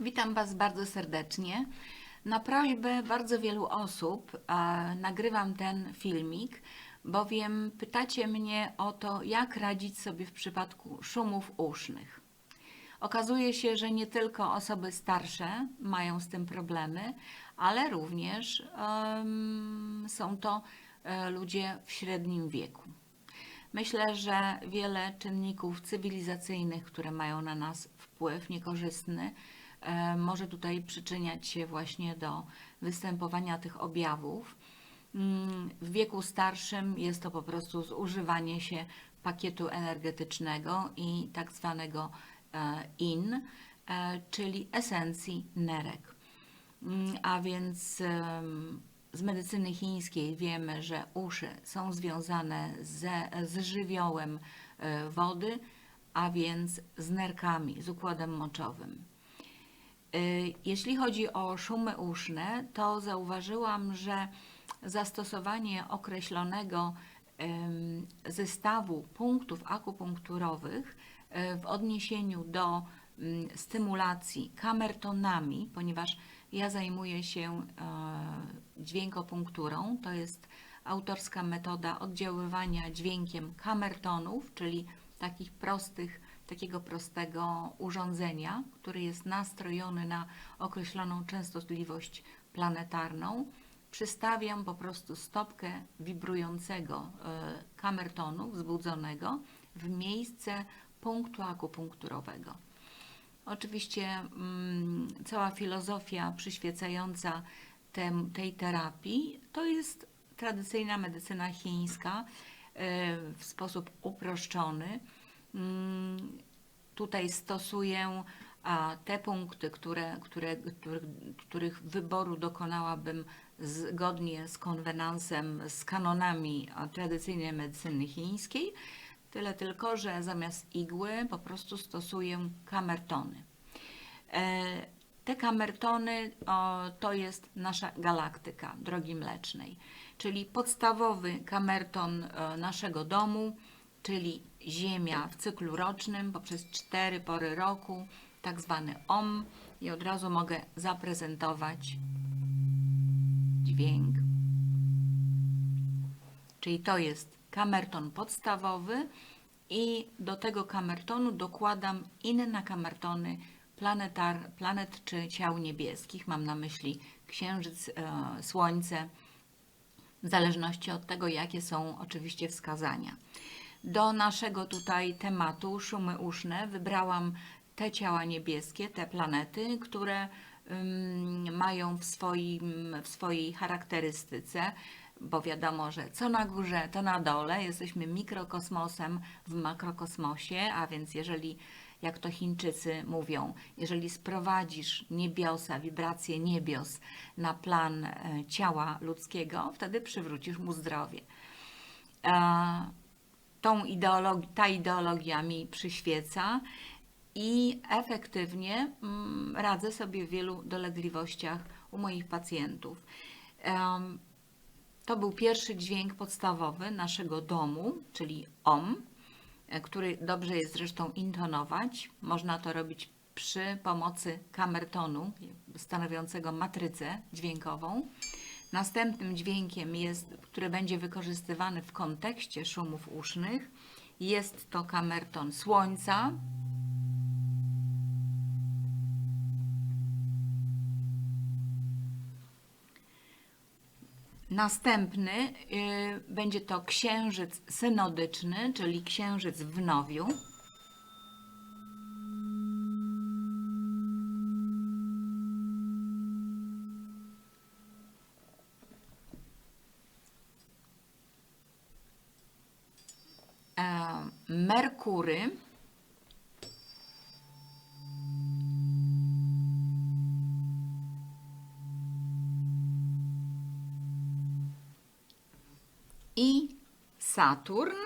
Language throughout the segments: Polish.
Witam Was bardzo serdecznie. Na prośbę bardzo wielu osób nagrywam ten filmik, bowiem pytacie mnie o to, jak radzić sobie w przypadku szumów usznych. Okazuje się, że nie tylko osoby starsze mają z tym problemy, ale również są to e, ludzie w średnim wieku. Myślę, że wiele czynników cywilizacyjnych, które mają na nas wpływ niekorzystny, może tutaj przyczyniać się właśnie do występowania tych objawów. Mm, W wieku starszym jest to po prostu zużywanie się pakietu energetycznego i tak zwanego e, IN, e, czyli esencji nerek. Mm, A więc z medycyny chińskiej wiemy, że uszy są związane ze, z żywiołem e, wody, a więc z nerkami, z układem moczowym. E, Jeśli chodzi o szumy uszne, to zauważyłam, że zastosowanie określonego zestawu punktów akupunkturowych e, w odniesieniu do mm, stymulacji kamertonami, ponieważ ja zajmuję się e, dźwiękopunkturą, to jest autorska metoda oddziaływania dźwiękiem kamertonów, czyli takich prostych, takiego prostego urządzenia, który jest nastrojony na określoną częstotliwość planetarną. Przystawiam po prostu stopkę wibrującego e, kamertonu wzbudzonego w miejsce punktu akupunkturowego. Oczywiście mm, cała filozofia przyświecająca tem, tej terapii to jest tradycyjna medycyna chińska e, w sposób uproszczony. Mm, Tutaj stosuję te punkty, które, które, których, których wyboru dokonałabym zgodnie z konwenansem, z kanonami tradycyjnej medycyny chińskiej. Tyle tylko, że zamiast igły po prostu stosuję kamertony. E, Te kamertony to jest nasza galaktyka drogi mlecznej, czyli podstawowy kamerton e, naszego domu, czyli Ziemia w cyklu rocznym poprzez cztery pory roku, tak zwany OM. I od razu mogę zaprezentować dźwięk. Czyli to jest kamerton podstawowy i do tego kamertonu dokładam inne kamertony planetar, planet czy ciał niebieskich. Mam na myśli Księżyc, e, Słońce, w zależności od tego, jakie są oczywiście wskazania. Do naszego tutaj tematu szumy uszne wybrałam te ciała niebieskie, te planety, które ym, mają w, swoim, w swojej charakterystyce, bo wiadomo, że co na górze, to na dole. Jesteśmy mikrokosmosem w makrokosmosie, a więc jeżeli, jak to Chińczycy mówią, jeżeli sprowadzisz niebiosa, wibracje niebios na plan e, ciała ludzkiego, wtedy przywrócisz mu zdrowie. E, tą ideologi- ta ideologia mi przyświeca i efektywnie mm, radzę sobie w wielu dolegliwościach u moich pacjentów. To był pierwszy dźwięk podstawowy naszego domu, czyli OM, e, który dobrze jest zresztą intonować. Można to robić przy pomocy kamertonu stanowiącego matrycę dźwiękową. Następnym dźwiękiem jest, który będzie wykorzystywany w kontekście szumów usznych, jest to kamerton słońca. Następny y, będzie to księżyc synodyczny, czyli księżyc w nowiu. Merkury. I Saturn.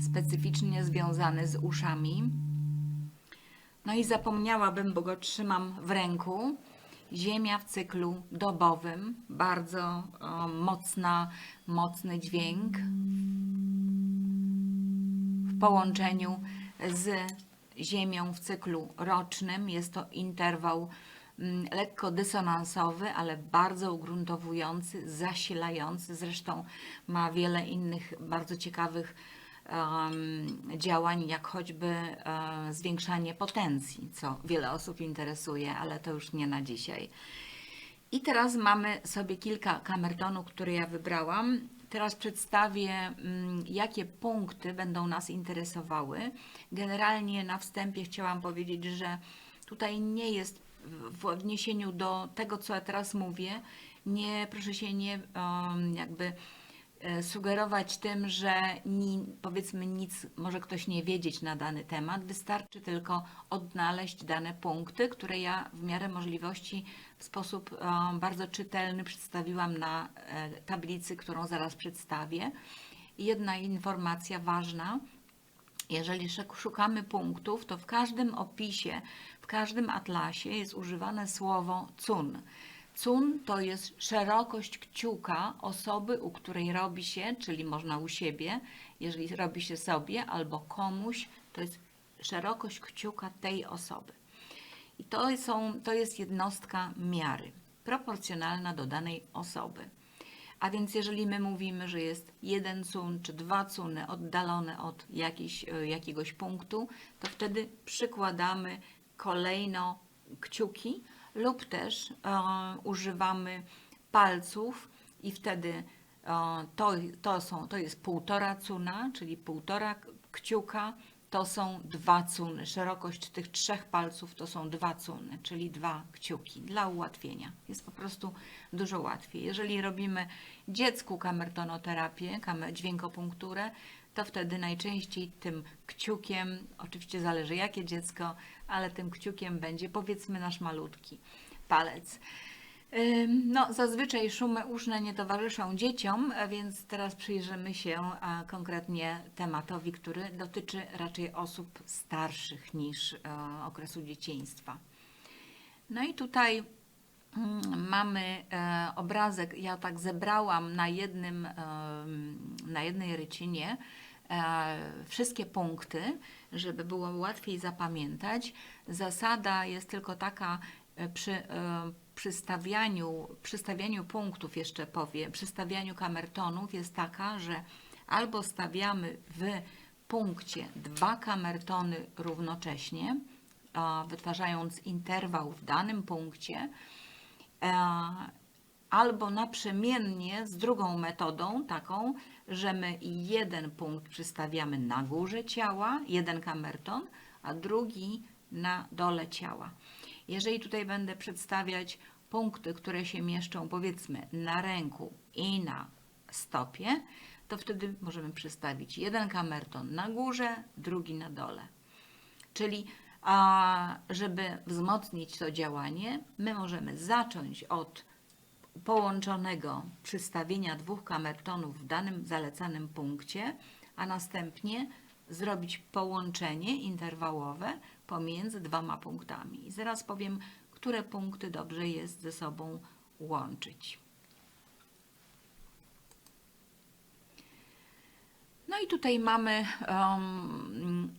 Specyficznie związany z uszami. No i zapomniałabym, bo go trzymam w ręku. Ziemia w cyklu dobowym, bardzo o, mocna, mocny dźwięk w połączeniu z Ziemią w cyklu rocznym. Jest to interwał mm, lekko dysonansowy, ale bardzo ugruntowujący, zasilający. Zresztą ma wiele innych bardzo ciekawych działań, jak choćby e, zwiększanie potencji, co wiele osób interesuje, ale to już nie na dzisiaj. I teraz mamy sobie kilka kamertonów, które ja wybrałam. Teraz przedstawię, mm, jakie punkty będą nas interesowały. Generalnie na wstępie chciałam powiedzieć, że tutaj nie jest w odniesieniu do tego, co ja teraz mówię, nie, proszę się nie jakby sugerować tym, że ni, powiedzmy nic może ktoś nie wiedzieć na dany temat. Wystarczy tylko odnaleźć dane punkty, które ja w miarę możliwości w sposób e, bardzo czytelny przedstawiłam na e, tablicy, którą zaraz przedstawię. Jedna informacja ważna. Jeżeli szukamy punktów, to w każdym opisie, w każdym atlasie jest używane słowo cun. Cun to jest szerokość kciuka osoby, u której robi się, czyli można u siebie, jeżeli robi się sobie albo komuś, to jest szerokość kciuka tej osoby. I to, są, to jest jednostka miary, proporcjonalna do danej osoby. A więc jeżeli my mówimy, że jest jeden cun czy dwa cuny oddalone od jakiś, e, jakiegoś punktu, to wtedy przykładamy kolejno kciuki lub też e, używamy palców i wtedy e, to, to, są, to jest półtora cuna, czyli półtora kciuka, to są dwa cuny. Szerokość tych trzech palców to są dwa cuny, czyli dwa kciuki dla ułatwienia. Jest po prostu dużo łatwiej. Jeżeli robimy dziecku kamertonoterapię, kamer- dźwiękopunkturę, to wtedy najczęściej tym kciukiem, oczywiście zależy jakie dziecko, ale tym kciukiem będzie powiedzmy nasz malutki palec. No, zazwyczaj szumy uszne nie towarzyszą dzieciom, więc teraz przyjrzymy się konkretnie tematowi, który dotyczy raczej osób starszych niż e, okresu dzieciństwa. No i tutaj mm, mamy e, obrazek, ja tak zebrałam na, jednym, na jednej rycinie e, wszystkie punkty, żeby było łatwiej zapamiętać. Zasada jest tylko taka przy e, przystawianiu, przystawianiu punktów, jeszcze powiem, przystawianiu kamertonów jest taka, że albo stawiamy w punkcie dwa kamertony równocześnie, a, wytwarzając interwał w danym punkcie, e, albo naprzemiennie z drugą metodą, taką, że my jeden punkt przystawiamy na górze ciała, jeden kamerton, a drugi na dole ciała. Jeżeli tutaj będę przedstawiać punkty, które się mieszczą powiedzmy na ręku i na stopie, to wtedy możemy przystawić jeden kamerton na górze, drugi na dole. Czyli a, żeby wzmocnić to działanie, my możemy zacząć od połączonego przystawienia dwóch kamertonów w danym zalecanym punkcie, a następnie zrobić połączenie interwałowe pomiędzy dwoma punktami. Zaraz powiem, które punkty dobrze jest ze sobą łączyć. No i tutaj mamy um,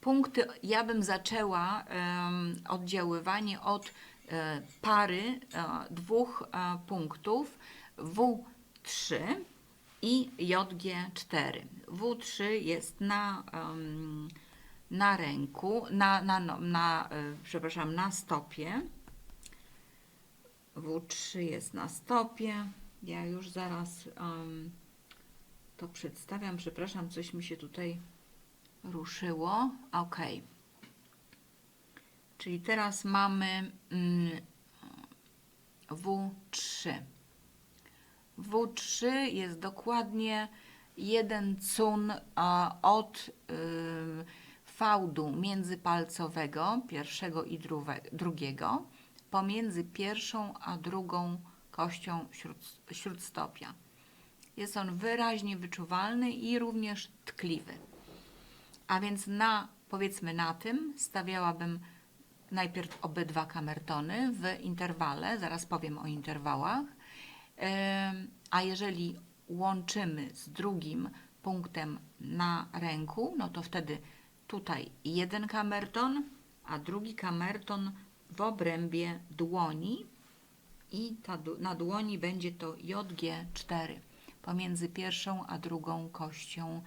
punkty. Ja bym zaczęła em, oddziaływanie od e, pary e, dwóch e, punktów W3 i JG4. W3 jest na, em, na ręku, na, na, no- na, e, przepraszam, na stopie. W3 jest na stopie. Ja już zaraz em, to przedstawiam. Przepraszam, coś mi się tutaj ruszyło. Ok. Czyli teraz mamy mm, W3. W3 jest dokładnie jeden cun a, od y, fałdu międzypalcowego, pierwszego i drugiego, pomiędzy pierwszą a drugą kością śród, śródstopia. Jest on wyraźnie wyczuwalny i również tkliwy. A więc na, powiedzmy na tym, stawiałabym najpierw obydwa kamertony w interwale, zaraz powiem o interwałach. A jeżeli łączymy z drugim punktem na ręku, no to wtedy tutaj jeden kamerton, a drugi kamerton w obrębie dłoni i ta, na dłoni będzie to JG4 pomiędzy pierwszą a drugą kością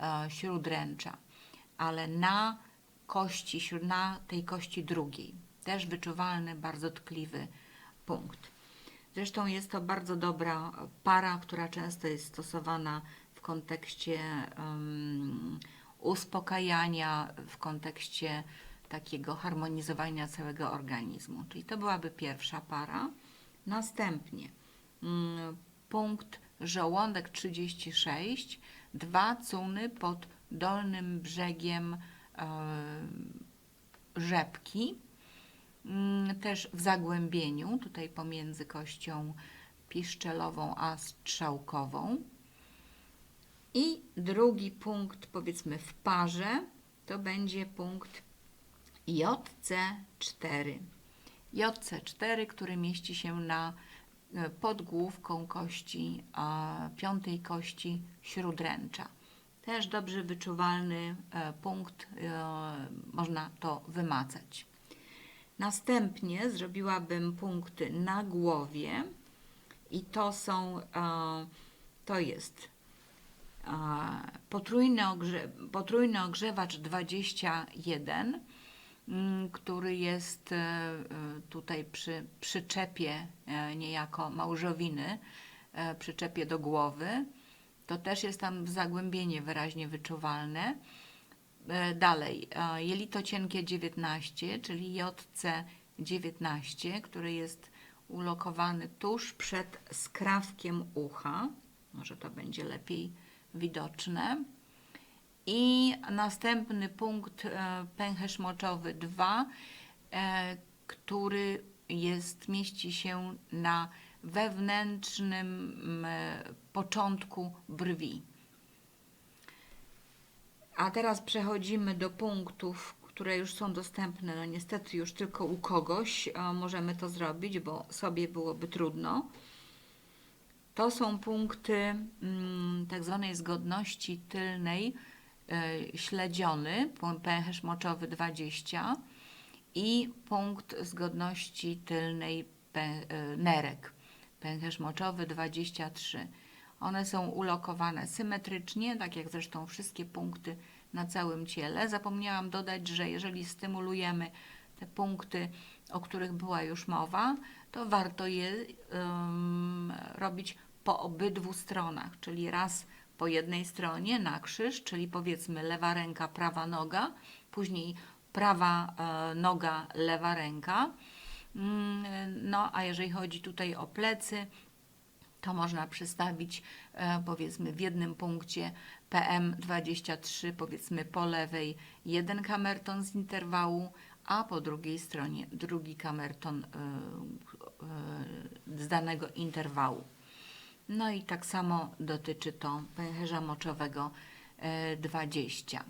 e, śródręcza, ale na kości, na tej kości drugiej. Też wyczuwalny, bardzo tkliwy punkt. Zresztą jest to bardzo dobra para, która często jest stosowana w kontekście em, uspokajania, w kontekście takiego harmonizowania całego organizmu. Czyli to byłaby pierwsza para. Następnie mm, punkt żołądek 36, dwa cuny pod dolnym brzegiem e, rzepki mm, też w zagłębieniu, tutaj pomiędzy kością piszczelową a strzałkową. I drugi punkt, powiedzmy w parze, to będzie punkt JC4. JC4, który mieści się na e, podgłówką kości, a, piątej kości śródręcza. Też dobrze wyczuwalny e, punkt, e, można to wymacać. Następnie zrobiłabym punkty na głowie i to są, to jest potrójny, ogrze, potrójny ogrzewacz 21, mm, który jest e, tutaj przy przyczepie e, niejako małżowiny, e, przyczepie do głowy. To też jest tam zagłębienie wyraźnie wyczuwalne. Dalej, jelito cienkie 19, czyli JC19, który jest ulokowany tuż przed skrawkiem ucha. Może to będzie lepiej widoczne. I następny punkt e, pęcherz moczowy 2, e, który jest, mieści się na wewnętrznym początku brwi. A teraz przechodzimy do punktów, które już są dostępne. No niestety już tylko u kogoś możemy to zrobić, bo sobie byłoby trudno. To są punkty mm, tak zwanej zgodności tylnej e, śledziony, pęcherz moczowy 20 i punkt zgodności tylnej e, nerek, pęcherz moczowy 23. One są ulokowane symetrycznie, tak jak zresztą wszystkie punkty na całym ciele. Zapomniałam dodać, że jeżeli stymulujemy te punkty, o których była już mowa, to warto je ym, robić po obydwu stronach, czyli raz po jednej stronie na krzyż, czyli powiedzmy lewa ręka, prawa noga, później prawa e, noga, lewa ręka. Mm, No, a jeżeli chodzi tutaj o plecy, to można przystawić e, powiedzmy w jednym punkcie PM23, powiedzmy po lewej jeden kamerton z interwału, a po drugiej stronie drugi kamerton e, z danego interwału. No i tak samo dotyczy to pęcherza moczowego e, 20.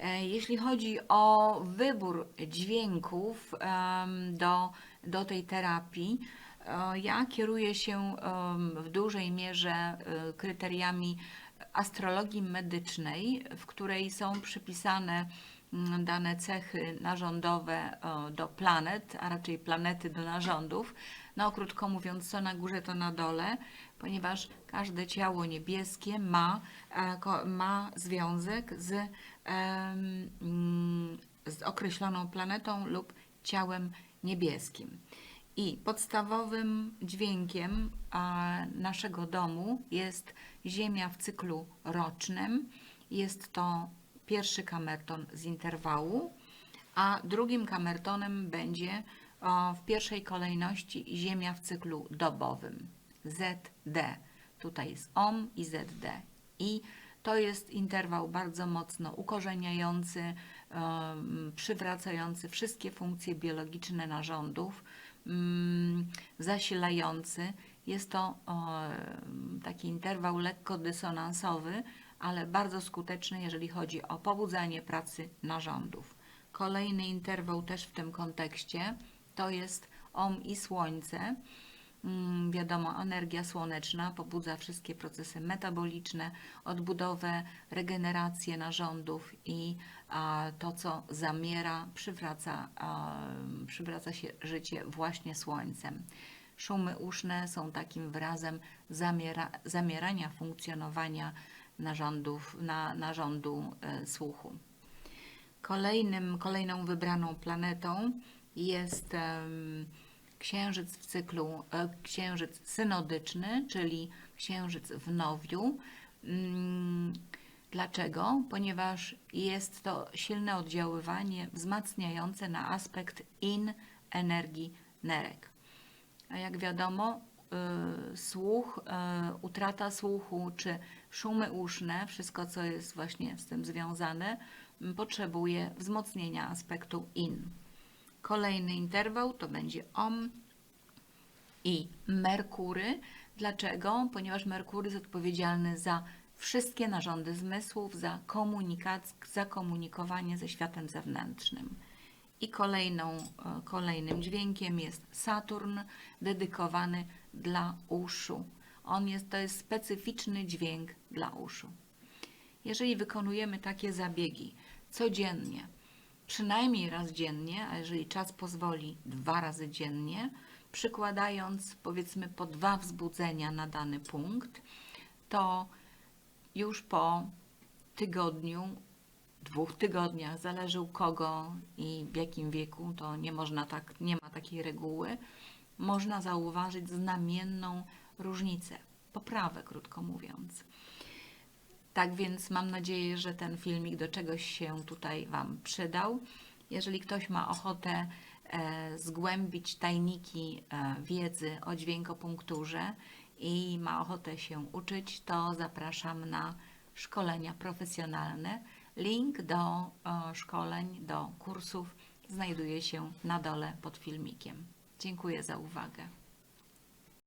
E, Jeśli chodzi o wybór dźwięków do, do tej terapii, e, ja kieruję się w dużej mierze e, kryteriami astrologii medycznej, w której są przypisane mm, dane cechy narządowe e, do planet, a raczej planety do narządów. No, krótko mówiąc, co na górze, to na dole, ponieważ każde ciało niebieskie ma, e, ma związek z, mm, z określoną planetą lub ciałem niebieskim. I podstawowym dźwiękiem naszego domu jest Ziemia w cyklu rocznym. Jest to pierwszy kamerton z interwału, a drugim kamertonem będzie w pierwszej kolejności Ziemia w cyklu dobowym. ZD. Tutaj jest OM i ZD. I to jest interwał bardzo mocno ukorzeniający, przywracający wszystkie funkcje biologiczne narządów, mm, zasilający. Jest to taki interwał lekko dysonansowy, ale bardzo skuteczny, jeżeli chodzi o pobudzanie pracy narządów. Kolejny interwał też w tym kontekście to jest OM i Słońce. Mm, Wiadomo, energia słoneczna pobudza wszystkie procesy metaboliczne, odbudowę, regenerację narządów i to, co zamiera, przywraca, przywraca się życie właśnie słońcem. Szumy uszne są takim wyrazem zamiera, zamierania funkcjonowania narządów, na, narządu e, słuchu. Kolejnym, kolejną wybraną planetą jest em, księżyc w cyklu e, księżyc synodyczny, czyli księżyc w nowiu. Mm, Dlaczego? Ponieważ jest to silne oddziaływanie wzmacniające na aspekt in energii nerek. A jak wiadomo, y, słuch, y, utrata słuchu czy szumy uszne, wszystko co jest właśnie z tym związane, potrzebuje wzmocnienia aspektu in. Kolejny interwał to będzie OM i Merkury. Dlaczego? Ponieważ Merkury jest odpowiedzialny za wszystkie narządy zmysłów, za, komunikac- za komunikowanie ze światem zewnętrznym. I kolejną, e, kolejnym dźwiękiem jest Saturn, dedykowany dla uszu. On jest, to jest specyficzny dźwięk dla uszu. Jeżeli wykonujemy takie zabiegi codziennie, przynajmniej raz dziennie, a jeżeli czas pozwoli, dwa razy dziennie, przykładając powiedzmy po dwa wzbudzenia na dany punkt, to już po tygodniu, dwóch tygodniach, zależy u kogo i w jakim wieku, to nie można tak, nie ma takiej reguły, można zauważyć znamienną różnicę, poprawę, krótko mówiąc. Tak więc mam nadzieję, że ten filmik do czegoś się tutaj Wam przydał. Jeżeli ktoś ma ochotę e, zgłębić tajniki e, wiedzy o dźwiękopunkturze i ma ochotę się uczyć, to zapraszam na szkolenia profesjonalne. Link do e, szkoleń, do kursów znajduje się na dole pod filmikiem. Dziękuję za uwagę.